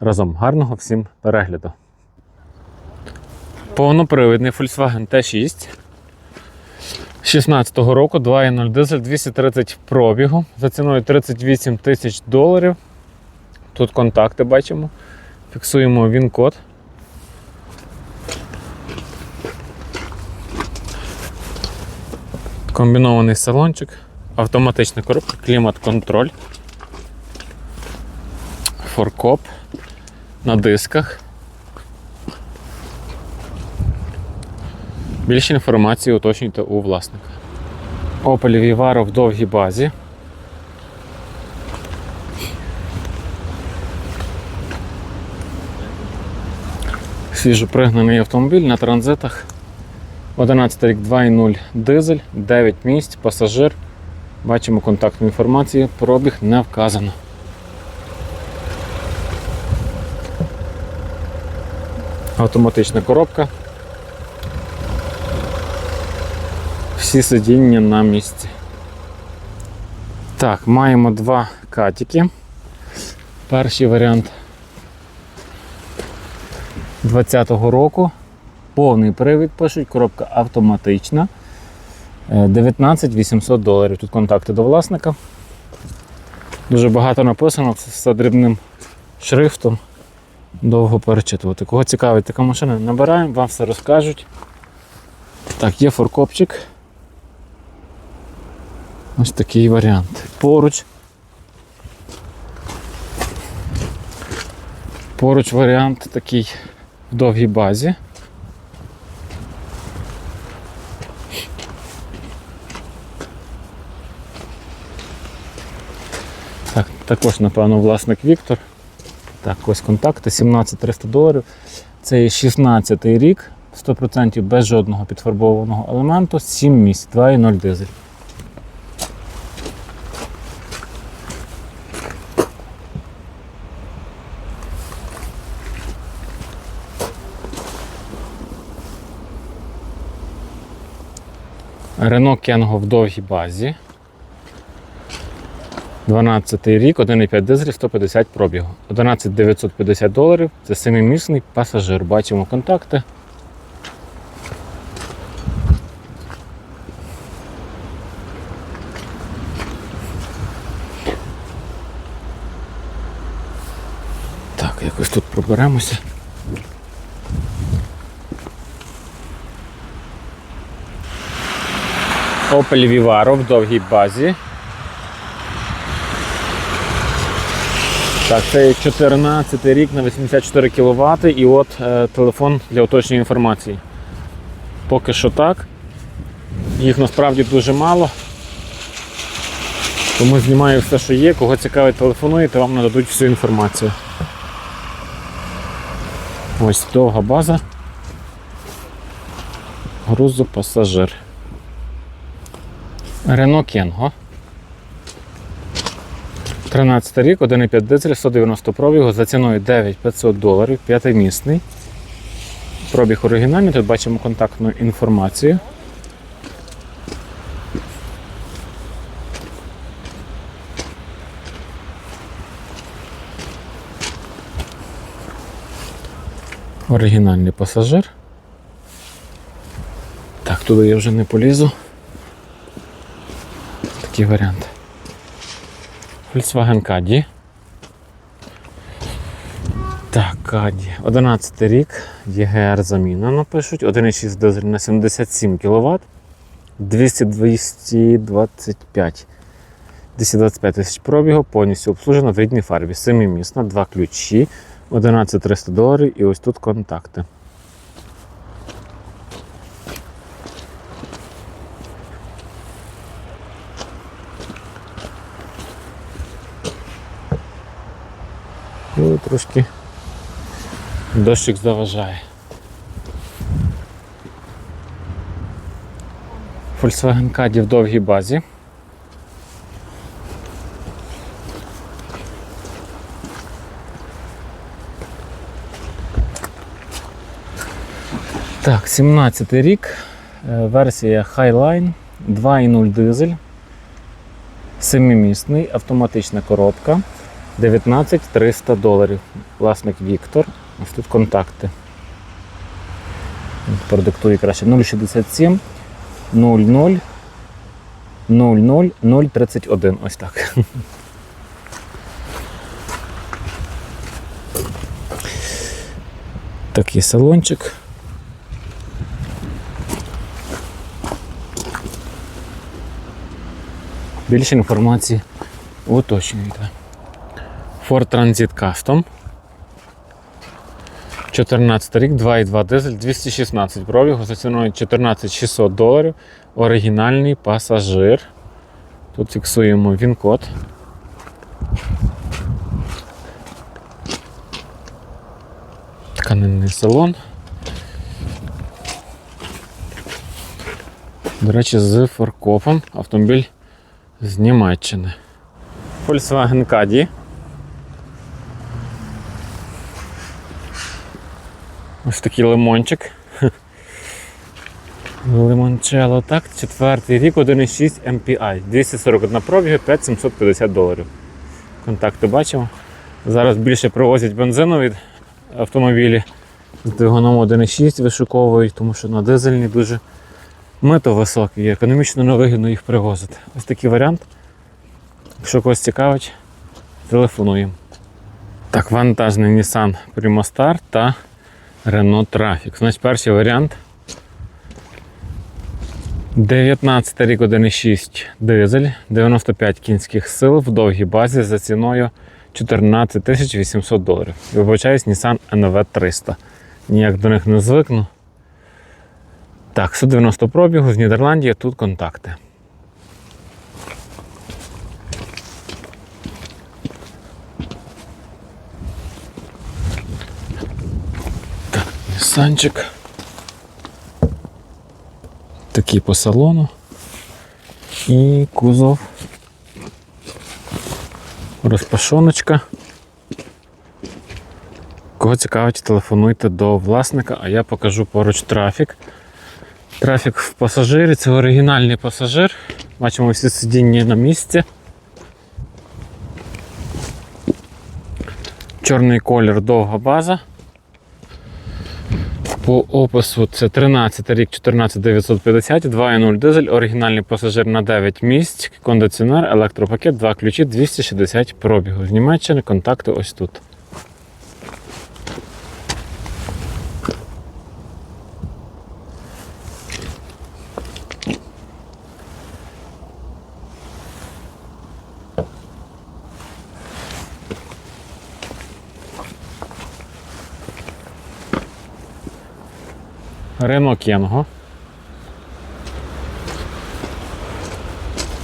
разом. Гарного всім перегляду. Повнопривідний Volkswagen T6 16-го року 2.0 дизель 230 пробігу за ціною 38 тисяч доларів. Тут контакти бачимо. Фіксуємо він-код. Комбінований салончик, автоматична коробка, клімат-контроль, форкоп на дисках. Більше інформації уточнюйте у власника. Opel Vivaro в довгій базі. Свіжопригнаний автомобіль на транзитах. 11 рік 2.0 дизель, 9 місць, пасажир. Бачимо контактну інформацію, пробіг не вказано. Автоматична коробка. Всі сидіння на місці. Так, маємо два катики. Перший варіант 2020 року. Повний привід пишуть, коробка автоматична. Е, 19 800 доларів. Тут контакти до власника. Дуже багато написано, це все дрібним шрифтом. Довго перечитувати. Кого цікавить така машина, набираємо, вам все розкажуть. Так, є форкопчик. Ось такий варіант. Поруч. Поруч варіант такий в довгій базі. Так, також, напевно, власник Віктор. Так, ось контакти, 17 300 доларів. Це є 16 рік, 100% без жодного підфарбованого елементу, 7 місць, 2,0 дизель. Рено Кенго в довгій базі. 12 рік, 1,5 дизель, 150 пробігу. 11 950 доларів. Це семимісний пасажир. Бачимо контакти. Так, якось тут проберемося. Opel Vivaro в довгій базі. Так, це 14 рік на 84 кВт і от е, телефон для уточнення інформації. Поки що так. Їх насправді дуже мало. Тому знімаю все, що є. Кого цікавить, телефонуєте, вам нададуть всю інформацію. Ось довга база. Грузопасажир. Рено Кенго. 13 рік, 1,5 дизель, 190 пробігу за ціною 9500 доларів, п'ятимісний. Пробіг оригінальний, тут бачимо контактну інформацію. Оригінальний пасажир. Так, туди я вже не полізу. Такий варіант. Volkswagen Caddy. Так, Каді. 11 рік, ЄГР заміна напишуть. 1,6 дизель на 77 кВт. 225 225 тисяч пробігу, повністю обслужена в рідній фарбі. Семимісна, два ключі, 11 300 доларів і ось тут контакти. Трошки дощик заважає. Volkswagen Caddy в довгій базі. Так, 17 рік, е, версія Highline, 2.0 дизель, семимісний, автоматична коробка, 19 300 доларів. Власник Віктор. Ось тут контакти. Продиктую краще 067 00 00 031. Ось так. Такий салончик. Більше інформації уточнюйте. Ford Transit Custom. 14 рік, 2,2 дизель, 216 пробігу за ціною 14 600 доларів. Оригінальний пасажир. Тут фіксуємо він-код. Тканинний салон. До речі, з фаркопом автомобіль з Німеччини. Volkswagen Caddy. Ось такий лимончик. Лимончело, так, четвертий рік, 1,6 MPI. 241 пробіга, 5750 доларів. Контакти бачимо. Зараз більше привозять бензинові автомобілі з двигуном 1,6 вишуковують, тому що на дизельні дуже мито високе і економічно невигідно їх привозити. Ось такий варіант. Якщо когось цікавить, телефонуємо. Так, вантажний Nissan Primostar та Renault Trafic. Значить, перший варіант. 19 рік 1,6 дизель, 95 кінських сил в довгій базі за ціною 14 800 доларів. Вибачаюсь, Nissan NV 300. Ніяк до них не звикну. Так, 190 пробігу з Нідерландії, тут контакти. Так, Нісанчик. Такий по салону. І кузов. Розпашоночка. Кого цікавить, телефонуйте до власника, а я покажу поруч трафік. Трафік в пасажирі, це оригінальний пасажир. Бачимо всі сидіння на місці. Чорний колір, довга база. По опису це 13 рік 14950, 2.0 дизель, оригінальний пасажир на 9 місць, кондиціонер, електропакет, 2 ключі, 260 пробігу. З Німеччини контакти ось тут. Рено Кенго.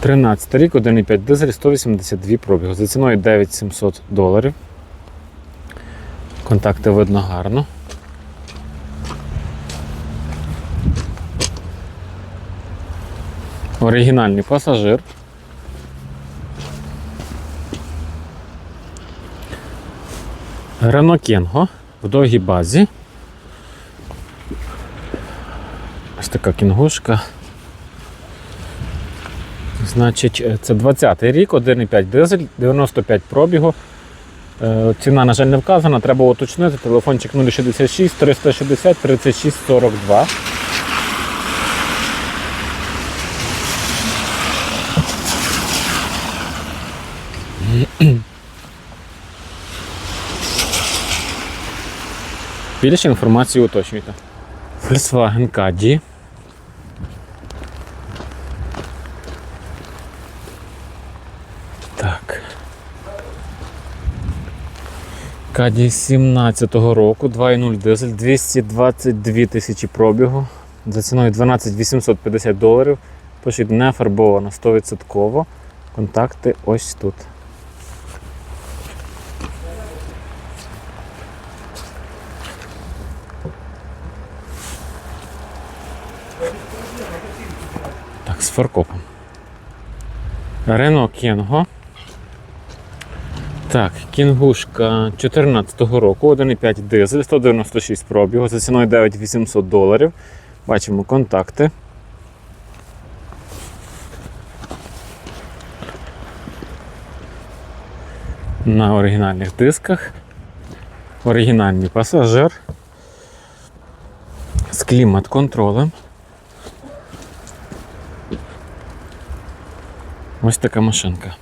13 рік, 1,5 дизель, 182 пробігу. За ціною 9700 доларів. Контакти видно гарно. Оригінальний пасажир. Рено Кенго в довгій базі. Ось така кінгушка. Значить, е, це 20-й рік, 1,5 дизель, 95 пробігу. Е, Ціна, на жаль, не вказана, треба уточнити. Телефончик 066 360 36 42. Більше інформації уточнюйте. Volkswagen Caddy. Caddy 17-го року, 2.0 дизель, 222 тисячі пробігу. За ціною 12 850 доларів. Пишіть не фарбовано 100%. Контакти ось тут. Так, з фаркопом. Рено Кенго. Так, кінгушка 14-го року, 1,5 дизель, 196 пробігу, за ціною 9800 доларів. Бачимо контакти. На оригінальних дисках. Оригінальний пасажир. З клімат-контролем. Ось така машинка.